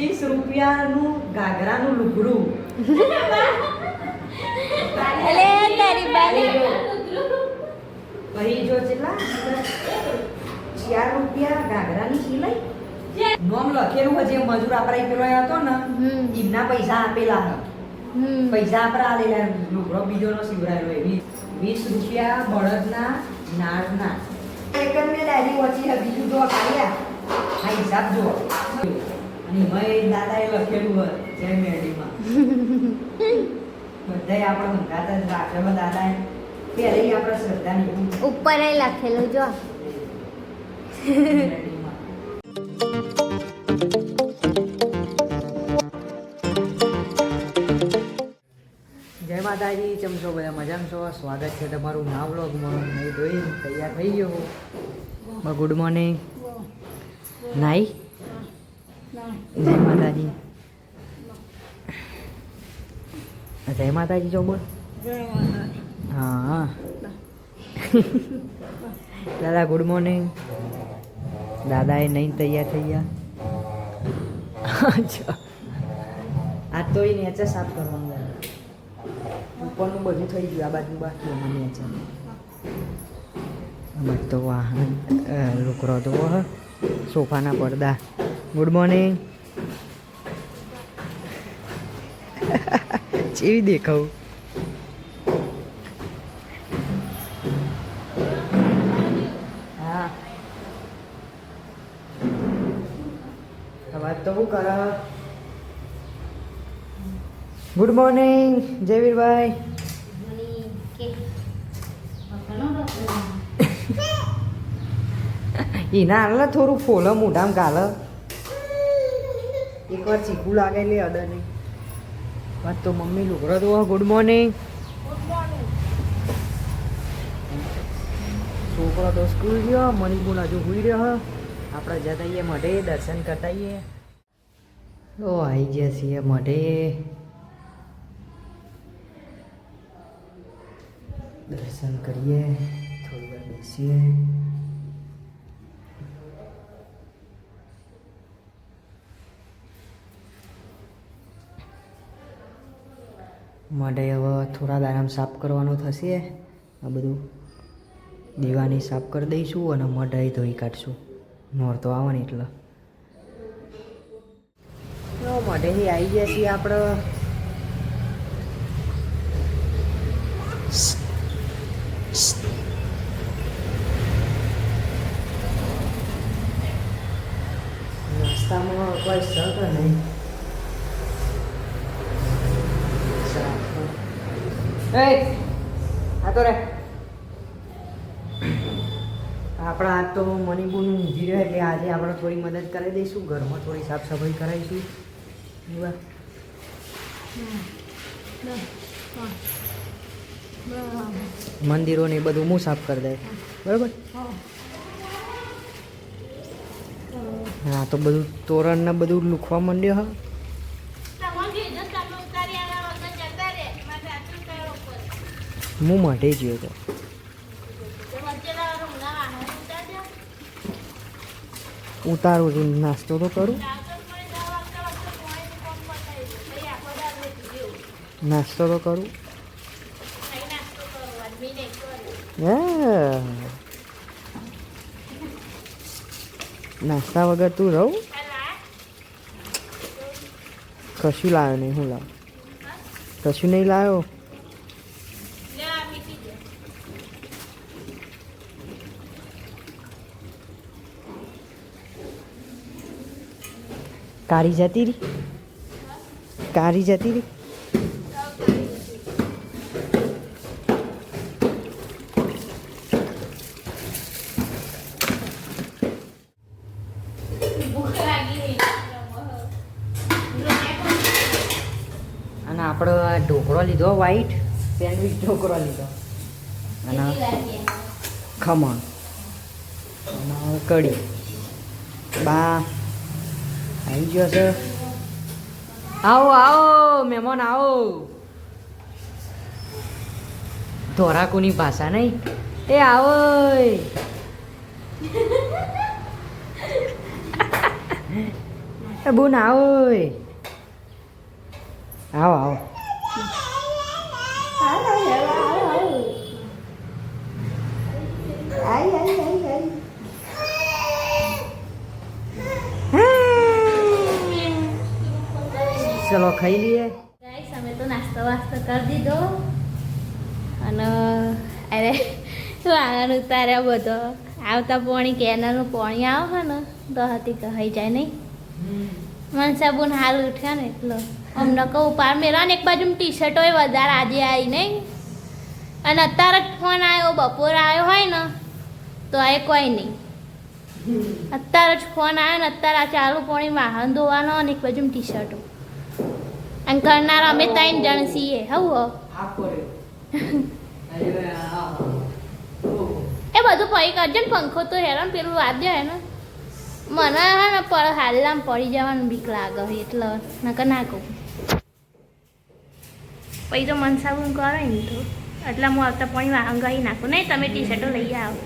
ત્રીસ રૂપિયાનું ઘાઘરાનું લુગડું. પછી જો. કેટલા ચાર રૂપિયા ઘાઘરાની સિલાઈ. નોમ લખેલું હોય જે મજૂર આપણે પેલો હતો ને હમ. એમના પૈસા આપેલા પૈસા આપણે આલેલા લુગડો બીજો નો સિવડાયેલો એ. વીસ વીસ રૂપિયા બળદના નાળના એક જ મેં ડાયરી વાંચી છે બીજું જો કાઢ્યા આ હિસાબ જો અને એમાં દાદાએ લખેલું હોય જય મેડીમાં બધાય આપણે ઊંઘાતા જ રાખેલો દાદાએ ત્યારે આપણે શ્રદ્ધાની ઉપર લખેલું જો. જય માતાજી ચમ છો? બધા મજામાં છો? સ્વાગત છે તમારું ના વ્લોગમાં. નહીં ધોઈ તૈયાર થઈ ગયો ગુડ મોર્નિંગ. નાઈ? જય માતાજી. જય માતાજી જો બોલ. હા. દાદા ગુડ મોર્નિંગ દાદા એ નહીં તૈયાર થઈ ગયા. અચ્છા. આ તો એ નેચર સાફ કરવાનું ઉપરનું બધું થઈ ગયું આ બાજુ બાકી એમાં નેચર બસ તો વાહન લુકરો તો સોફાના પડદા. ગુડ મોર્નિંગ જેવી દેખાવ. તો શું કર ગુડ મોર્નિંગ જયવીરભાઈ એના હાલ થોડું ફોલો મોઢામાં ગાલ. એકવાર ચીકુ લાગે લે અડર નહીં. વાત તો મમ્મી લુગડો તો ગુડ મોર્નિંગ છોકરો તો સ્કૂલ ગયો મણિપુર હજુ હુઈ રહ્યો. આપણે જતા આવીએ મઢે દર્શન કરતા આવીએ તો આવી ગયા છીએ મઢે. દર્શન કરીએ, થોડી વાર બેસીએ. માટે હવે થોડા દારામ સાફ કરવાનું થશે. આ બધું દીવાની સાફ કરી દઈશું અને મઢાઈ ધોઈ કાઢશું. નોરતો આવે ને એટલે. તો મઢેથી આવી ગયા છીએ આપણે નાસ્તામાં કોઈ શક નહીં એ આ તો રે. આપણા આજ તો મણિપુરનું ઊંઘી રહ્યો એટલે આજે આપણે થોડી મદદ કરી દઈશું. ઘરમાં થોડી સાફ સફાઈ કરાવીશું. બરાબર. મંદિરો ને એ બધું હું સાફ કરી દે બરાબર? હા, તો બધું તોરણ ને બધું લૂખવા માંડ્યો હા. હું મઢે ગયો હતો. ઉતારું છું, નાસ્તો તો કરું. નાસ્તો તો કરું. નાસ્તા વગર તું રહું? કશું લાવ્યો નહીં, હું લાવ? કશું નહીં લાવ્યો? કારી જતી રહી? કારી જતી રહી? અને આપણો ઢોકળો લીધો વ્હાઈટ સેન્ડવિચ ઢોકળો લીધો. અને ખમણ. અને કઢી. બા આવી ગયો છે. આવો આવો મહેમાન આવો. ધોરાકુની ભાષા નહીં. એ આવો. એ બુન આવો. ઓય. આવો આવો. ચલો ખાઈ લઈએ. ગાઈસ અમે તો નાસ્તો વાસ્તો કરી દીધો. અને અરે શું આનંદ ઉતાર્યા બધો? આવતા પોણી કેનાલનું પોણી આવે ને તો હતી કહી જાય નહીં. મનસાબુન હાલ ઉઠ્યા ને એટલો. અમને કહું પાર મેરા ને એક બાજુ ટી શર્ટો વધારે આજે આવી નહીં. અને અત્યારે ફોન આવ્યો બપોર આવ્યો હોય ને તો એ કોઈ નહીં. અત્યારે જ ફોન આવ્યો ને અત્યારે આ ચાલુ પોણી વાહન ધોવાનો અને એક બાજુ ટી શર્ટો અને કરનાર અમે ત્રણ જણ છીએ હવું એ બધું પડી કરજો ને પંખો તો હેરાન પેલું વાદ્ય હે ને. મને હે ને પર હાલલામ પડી જવાનું બીક લાગે એટલે નકર ના કહું. પછી તો મનસાબુન કરે ને તો. એટલે હું આવતા પાણી વાહન નાખું. નહીં તમે ટી શર્ટો લઈ આવો.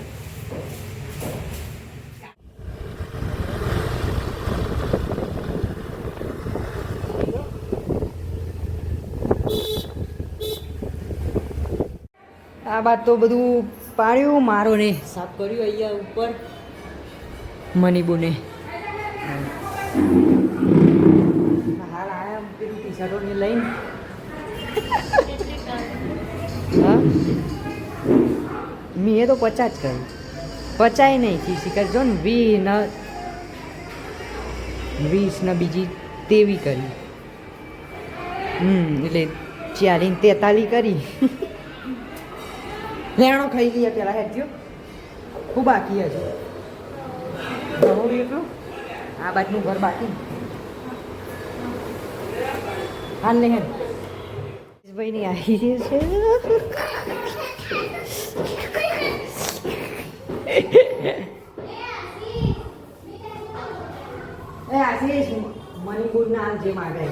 આ બાદ તો બધું પાડ્યું મારો ને સાફ કર્યું અહીંયા ઉપર, મનીબુને. હાલ આયા પેલું ટી શર્ટોને લઈને. હા? મેં તો પચાસ કર્યું પચાય નહીં ખીસી કરજો ને વી ન, વીસ ને બીજી તેવી કરી. હમ, એટલે ચાલીને તેતાલી કરી. લેણો ખાઈ લઈએ પેલા હેઠ્યો ખૂબ બાકી હજુ. રહોડું એટલું આ બાજુનું ઘર બાકી. હાલ ને હેન ભાઈ ની આવી રહી છે. એ આશીષ મણિપુર ના જે માગે.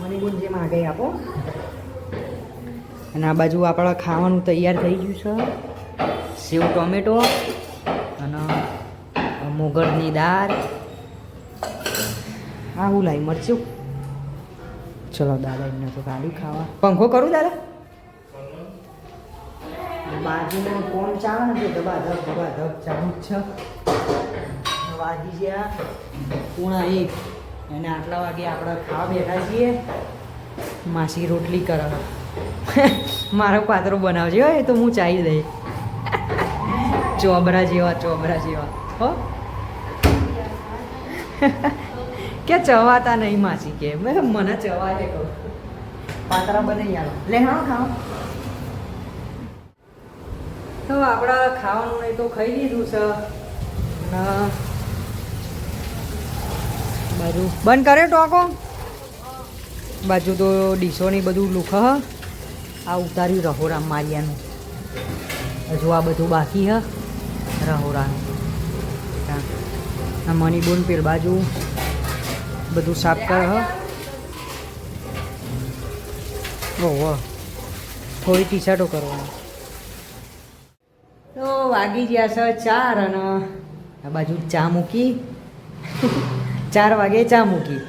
મણિપુર જે માગે આપો. અને આ બાજુ આપણા ખાવાનું તૈયાર થઈ ગયું છે. સેવ ટોમેટો અને મોગરની દાળ. હા હું લાવી મરચું. ચલો દાદા એમને તો ગાડી ખાવા. પંખો કરું દાદા? બાજુનો ફોન ચાલે ને દબા ધબ દબા ધબ ચાલુ જ છે. વાગી ગયા પૂણા એક. અને આટલા વાગે આપણે ખાવા બેઠા છીએ. માસી રોટલી કરે મારો પાત્રો બનાવજો. એ તો હું ચાહી દઈ. ચોબરા જેવા ચોબરા જેવા. હો? કે ચવાતા નહીં માસી કે. મને ચવાય કહું. પાતરા બનાવી લે હા ખાઓ તો આપણા ખાવાનું એ તો ખાઈ લીધું છે. બાજુ બંધ. કરે ટોકો? બાજુ તો ડીશો ને બધું લુખ. આ ઉતાર્યું રહોરામ મારિયાનું હજુ આ બધું બાકી હ, રહોરાનું. મણિબોન પેલ બાજુ બધું સાફ કર હ. થોડી ટી શર્ટો કરવાની. તો વાગી ગયા છે ચાર અને આ બાજુ ચા મૂકી. ચાર વાગે ચા મૂકી.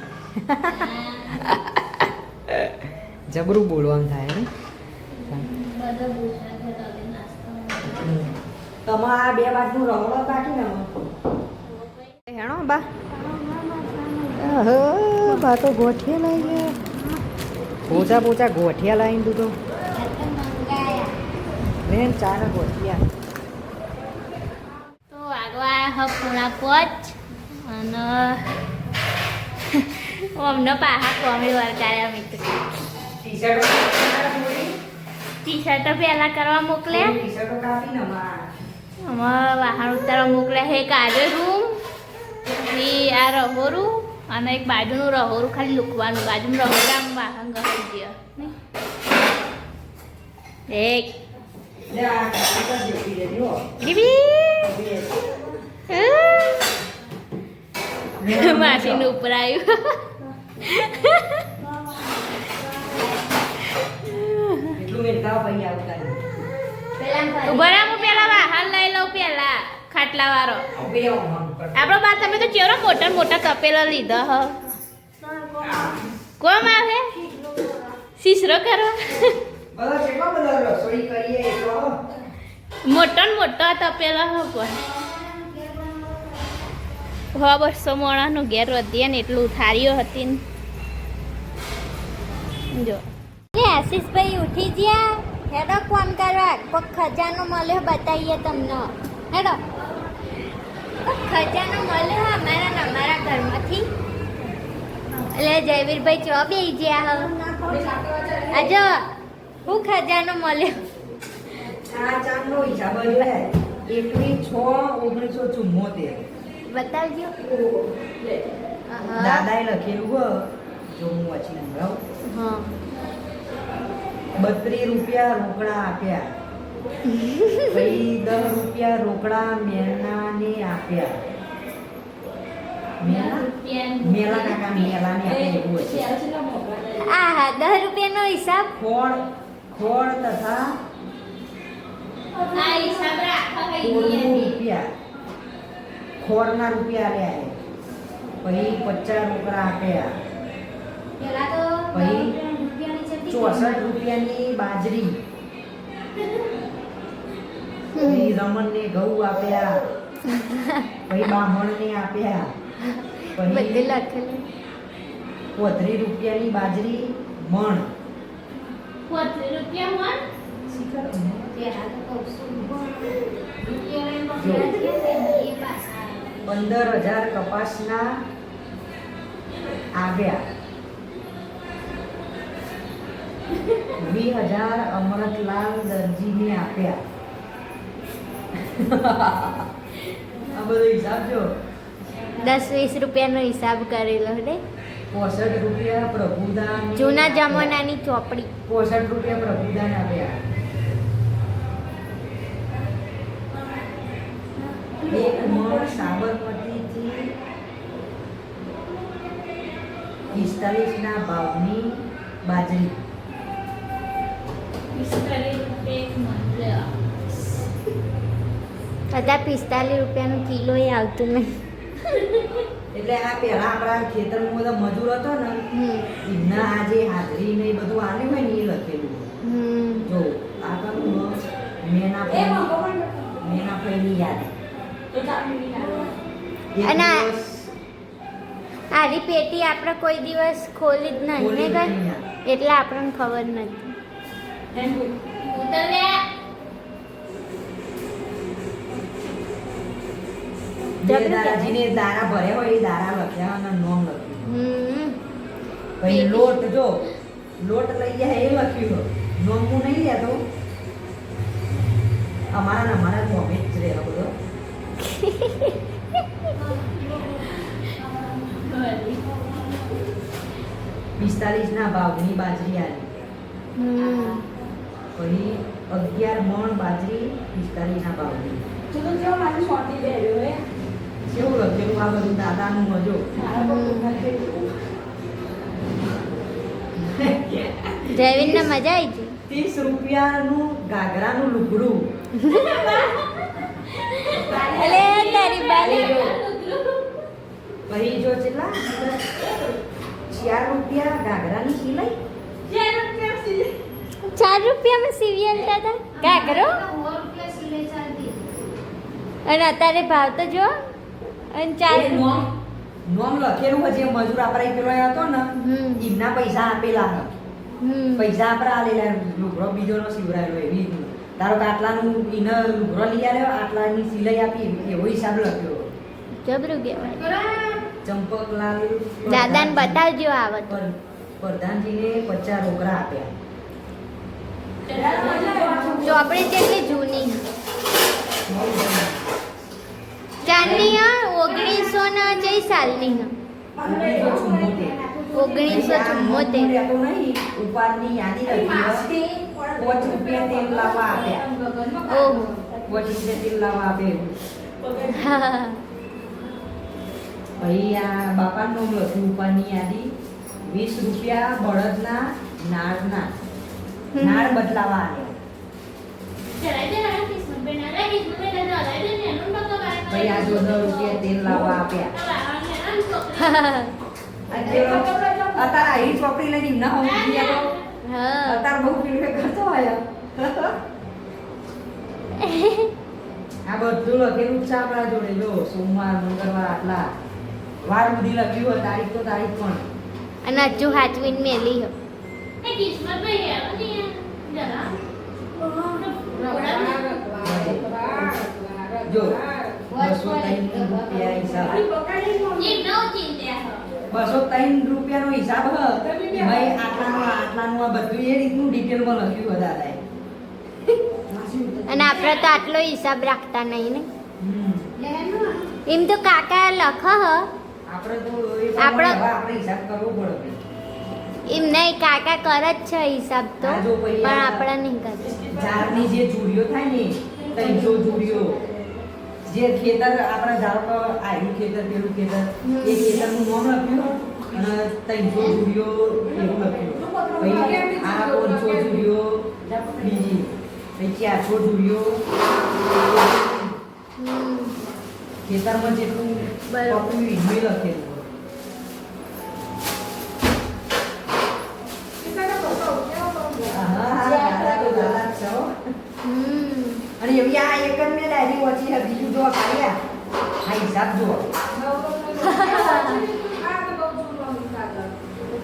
જબરું બોલવાનું થાય ને? તમારા બે બાજુ રહોડો કાઢીને હેણો બા. બા તો ગોઠિયા લઈ ગયા. પોચા પોચા ગોઠિયા લાવીને તો બેન ચાર ગોઠિયા. તો આગવા હ પૂણા પોચ. અને અમને પાહા કોમી વરકાર્યા મિત્ર. ટી શર્ટ ટી શર્ટો પહેલા કરવા મોકલ્યા ટી શર્ટો કાપીને માં અમારા. વાહન ઉતારવા મોકલ્યા છે એક આજે રૂમ પછી આ રહોરું અને એક બાજુનું રહોરું ખાલી લૂકવાનું બાજુનું રહોરામ વાહન ગળી ગયો એક. માટીનું આ એટલું મેલકાવ ભાઈ આવતા લઈ લઉં પેલા ખાટલા વાળો. આપણો બા તમે તો ચેવડો મોટા મોટા તપેલા લીધા હ. કોમ આવે? શીશરો કરો. મોટો ને મોટો તપેલા હો પણ હો બસો મોણાનો ઘેર વધીએ ને એટલું થારીઓ હતી ને. જો. એ આશીષભાઈ ઉઠી ગયા. હેડો ફોન કરવા. કોઈ ખજાનો મળ્યો બતાવીએ તમને. હેડો. ખજાનો મળ્યો અમારા ને અમારા ઘરમાંથી. એટલે જયવીરભાઈ ચો બે ગયા હવે આજો હું ખજાનો મળ્યો? એકવીસ છ ઓગણીસો ચુમ્મોતેર બતાવજો. દાદાએ લખેલું જો હું વાંચી હા. બત્રીસ રૂપિયા રોકડા આપ્યા. પછી દસ રૂપિયા રોકડા મેનાને આપ્યા. મેલા? કાકા મેલાને આપ્યા એવું હશે આ હા દસ રૂપિયાનો હિસાબ? ખોળ ખોળ તથા રૂપિયા. ખોળના રૂપિયા આલ્યા પછી પચાસ રોકડા આપ્યા. પછી ચોસઠ રૂપિયાની બાજરી. પછી રમણને ઘઉં આપ્યા. પછી બામણને આપ્યા. બધે પછી લખેલું પોત્રીસ રૂપિયાની બાજરી મણ. પોત્રીસ રૂપિયા ને પાછા પંદર હજાર કપાસના આવ્યા વીસ હજાર અમરતલાલ દરજીને આપ્યા. આ બધો હિસાબ જો. દસ વીસ રૂપિયાનો હિસાબ કરેલો ને? પોસઠ રૂપિયા પ્રભુદાન જૂના જમાનાની ચોપડી. પોસઠ રૂપિયા પ્રભુદાન આપ્યા. એક મણ સાબરમતીથી પિસ્તાલીસના ભાવની બાજરી. કદાચ પિસ્તાલીસ રૂપિયાનું કિલો એ આવતું નહીં. એટલે આ પહેલા આપણા ખેતરમાં બધા મજૂર હતો ને એમના આ જે હાજરી ને બધું આલ્યું હોય ને એ લખેલું જો આ મેના મેના ફઈની યાદ. અને આ- આરી પેટી આપણે કોઈ દિવસ ખોલી જ નહીં ને એટલે આપણને ખબર નથી. દાદાજીને દારા ભર્યા હોય એ દારા લખ્યા અને નોમ લખ્યું હમ. પછી લોટ જો લોટ લઈ ગયા એ લખ્યું નોમ હું નહીં લેતો અમારા અમારા ગમે જ રહે બધો. પિસ્તાલીસ ના ભાવની બાજરી આવી હમ. પછી અગિયાર મણ બાજરી પિસ્તાલીસ ના ભાવની કેવું લખેલું આ બધું દાદાનું મજો? જયવીરને મજા આવી ગઈ? ત્રીસ રૂપિયાનું ગાગરાનું લુગડું. અલે તારી બાલી. પછી જો કેટલા ચાર રૂપિયા ગાગરાની સિલાઈ? ચાર રૂપિયામાં સીવીએલ દાદા કરો? અને અત્યારે ભાવ તો જો અને ચાર નોમ લખેલું હોય જે મજૂર આપણે પેલો હતો ને એમના પૈસા આપેલા પૈસા આપણે આલેલા લુગડો બીજોનો સિવડાયેલો એવી તારો કે આટલાનું ઇન લુગડો લઈ આવ્યો આટલાની સિલાઈ આપી એવો હિસાબ લખ્યો. જબરું કહેવાય. ચંપકલાલ દાદાને બતાવજો આવત પર- પ્રધાનજીને પચાસ રોકડા આપ્યા. ચોપડી જેટલી જૂની ચાંદની ઓગણીસો ના જઈ સાલની ઓગણીસો ચુમ્મોતેર. ઉપરની યાદી લખી રૂપિયા તેલ લાવવા આપ્યા ઓહો પાંચ રૂપિયા તેલ લાવવા આપે એવું. આ બાપાનું ઉપરની યાદી વીસ રૂપિયા બળદના નાળના નાળ બદલાવા આવ્યા ભાઈ આ જો દસ રૂપિયા તેલ લાવવા આપ્યા. અત્યારે અહીં ચોપડી લઈને ના હોવું હા અત્યારે બહુ કરતો હોય આ બધું લખેલું છે આપણા જોડે જો સોમવાર મંગળવાર આટલા. વાર સુધી લખ્યું હોય તારીખ તો તારીખ પણ. અને હજુ હાચવીને મેલી હો. જો બસો ત્રણ રૂપિયા હિસાબ. બસો ત્રણ રૂપિયાનો હિસાબ ભાઈ આટલાનું આટલાનું બધું એ રીતનું ડિટેલમાં લખ્યું બધા અને આપણે તો આટલો હિસાબ રાખતા નહીં ને. એમ તો કાકા લખ હ. આપણે તો આપણે- હિસાબ કરવો પડે. એમ નહીં કાકા કરે જ છે હિસાબ તો જો પણ આપણે નહીં કરે. ઝાડની જે જુડીઓ થાય ને ત્રણસો જુડીઓ જે ખેતર આપણા ઝાડ પર આયુ ખેતર પેલું ખેતર એ ખેતરનું નામ લખ્યું અને ત્રણસો જુડીઓ એવું લખ્યું. પછી આ પાંચસો જુડીઓ બીજી પછી ચારસો જુડીઓ હમ. ખેતરમાં જેટલું ઈંડું લખેલું હા, હા, દાદા તો દાદા જ છે હો. હમ. અને જ મેં ડાયરી વાંચી છે બીજું જો ખાલી આ હિસાબ જો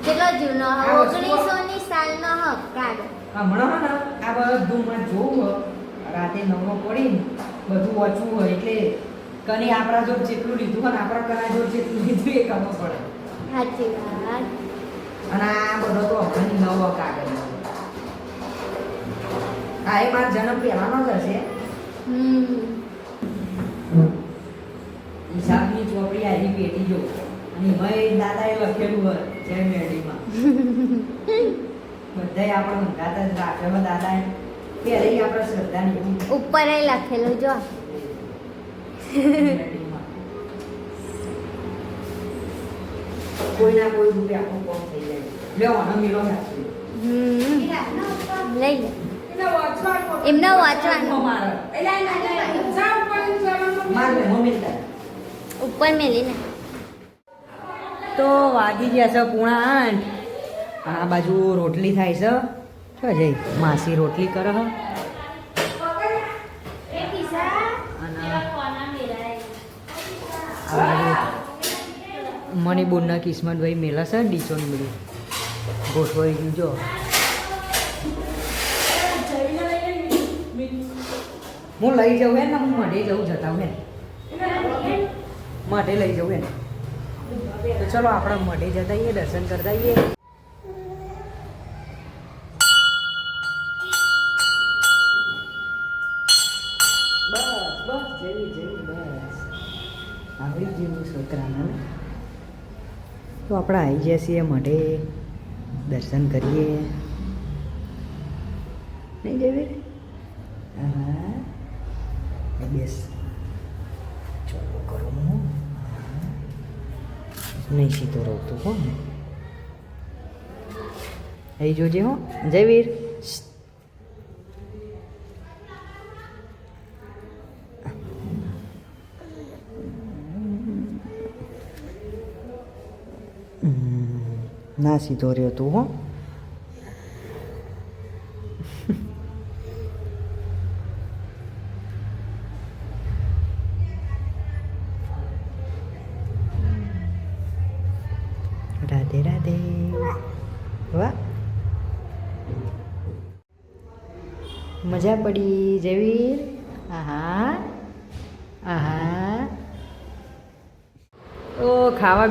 કેટલો જૂનો ઓગણીસો ની સાલ નો કાગળ હમણાં ને આ બધું માં જોવું રાતે નવો પડીને બધું વાંચવું હોય એટલે કની આપણા જોડ જેટલું લીધું હોય ને આપણા કના જોડ જેટલું લીધું એ ખબર પડે. સાચી વાત. અને આ બધો તો હમણાં નવો કાગળ આ એ મારા જન્મ પહેલાનો જ હશે. હિસાબની ચોપડી આવી પેટી જો. અને એમાં દાદાએ લખેલું હોય જય મેડીમાં બધાય આપણે ઊંઘાતા જ રાખેલો દાદાએ પહેલે આપણે શ્રદ્ધાની ઉપર એ લખેલું જો. કોઈ કોઈના કોઈ રૂપે આપણું કોમ થઈ જાય. લેવાનો મિલો હમ. લઈ લે. એમને વાંચવાનું ઉપર મેલીને તો વાગી ગયા છે પૂણા આઠ. આ બાજુ રોટલી થાય છે. શું જઈ માસી રોટલી કરે હ. અને આ બાજુ મણિબુરના કિસ્મતભાઈ મેલા છે ડીચોની બધી. ગોઠવાઈ ગયું જો. હું લઈ જાઉં એને હું મઢે જવું જતા હે મઢે લઈ જવું એને તો ચલો આપણે મઢે જતા આવીએ, દર્શન કરતા આવીએ. આવી જેવું છોકરાને તો આપણે આવી જઈએ છીએ મઢે દર્શન કરીએ. નહીં જેવી? હા. બેસ ચલો કરો નહીં સીધો રહું હો અહીં જોજે હો જયવીર ના સીધો રહ્યો તું હો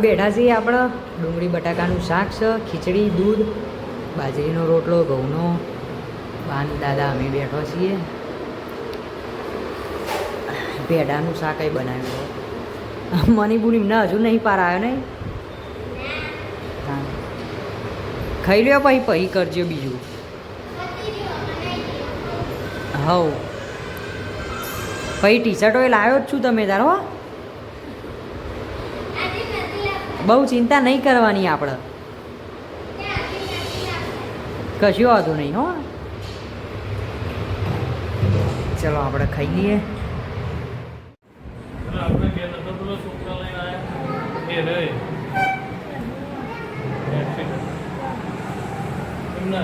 બેઠા છીએ આપણે ડુંગળી બટાકાનું શાક છે, ખીચડી, દૂધ, બાજરીનો રોટલો, ઘઉંનો. બાન દાદા અમે બેઠો છીએ. ભેડાનું શાક એ બનાવ્યું મણિપુર ના, હજુ નહીં પાર આવ્યો નહીં? ખાઈ લ્યો પછી પછી કરજો બીજું. હવ. પછી ટી શર્ટો એ લાવ્યો જ છું તમે તારો હો. બહુ ચિંતા નહીં કરવાની આપણે. કશું વાંધો નહીં, હો. ચલો, આપણે ખાઈ લઈએ. આપણે બેડશીટ ના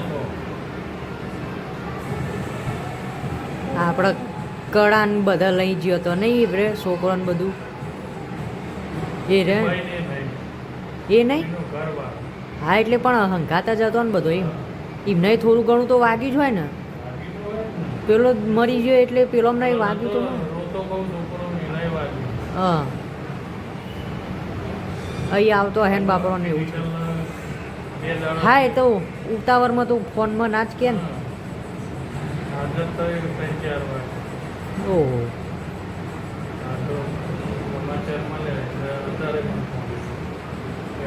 બધા લઈ ગયો તો નહીં રે છોકરો ને બધું. એ રે. એ નહીં? હા, એટલે પણ હંકાતા જતો ને બધો એમ. એમને થોડું ઘણું તો વાગ્યું જ હોય ને. પેલો મરી ગયો એટલે પેલો નહીં વાગ્યું તો નહીં. હા. અહીં આવતો હેન બાપરો ને એવું. છે હા, એ તો ઉતાવળમાં તો ફોનમાં ના જ કે ને. ઓહો આ તો સમાચાર મળે એટલે અત્યારે પણ ફોન કે હવે કઈ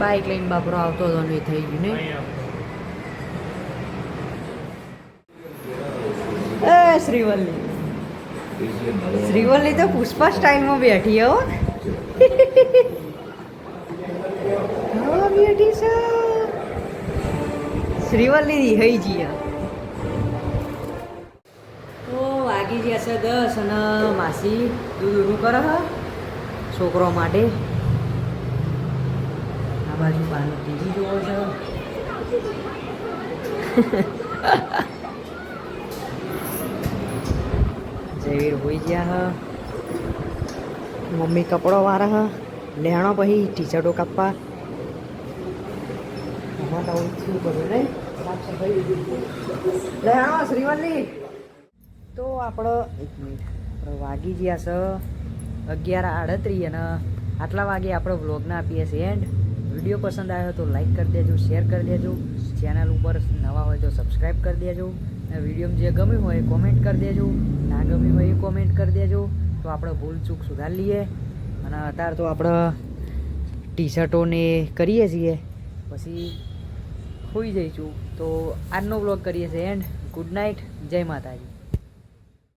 બાઇક લઈને બાપરો આવતો હતો ને એ થઈ ગયું ને. એ શ્રીવલ્લી. શ્રીવલ્લી તો પુષ્પા સ્ટાઇલમાં બેઠી હો. હા બેઠી છે. શ્રીવલ્લી હઈ તો વાગી ગયા છે દસ અને માસી દૂધ ઊરું કરે છોકરો માટે. બાજુ પાનો ટીવી જોવો છો. જયવીર હોઈ ગયા હ. મમ્મી કપડો વાળા હ. લેણો પછી ટી શર્ટો કાપવા લેણો શ્રીવલ્લી. તો આપણો એક મિનિટ. વાગી ગયા છે અગિયાર આડત્રીસ અને આટલા વાગે આપણે વ્લોગને આપીએ છીએ એન્ડ વીડિયો પસંદ આવ્યો તો લાઈક કરી દેજો, શેર કરી દેજો. ચેનલ ઉપર નવા હોય તો સબસ્ક્રાઈબ કરી દેજો. અને વિડીયોમાં જે ગમ્યું હોય કોમેન્ટ કરી દેજો. ના ગમ્યું હોય એ કોમેન્ટ કરી દેજો. તો આપણે ભૂલ ચૂક સુધારી લઈએ. અને અત્યારે તો આપણે ટી શર્ટોને કરીએ છીએ. પછી હોઈ જઈશું. તો આજનો વ્લોગ કરીએ છીએ. એન્ડ ગુડ નાઇટ જય માતાજી.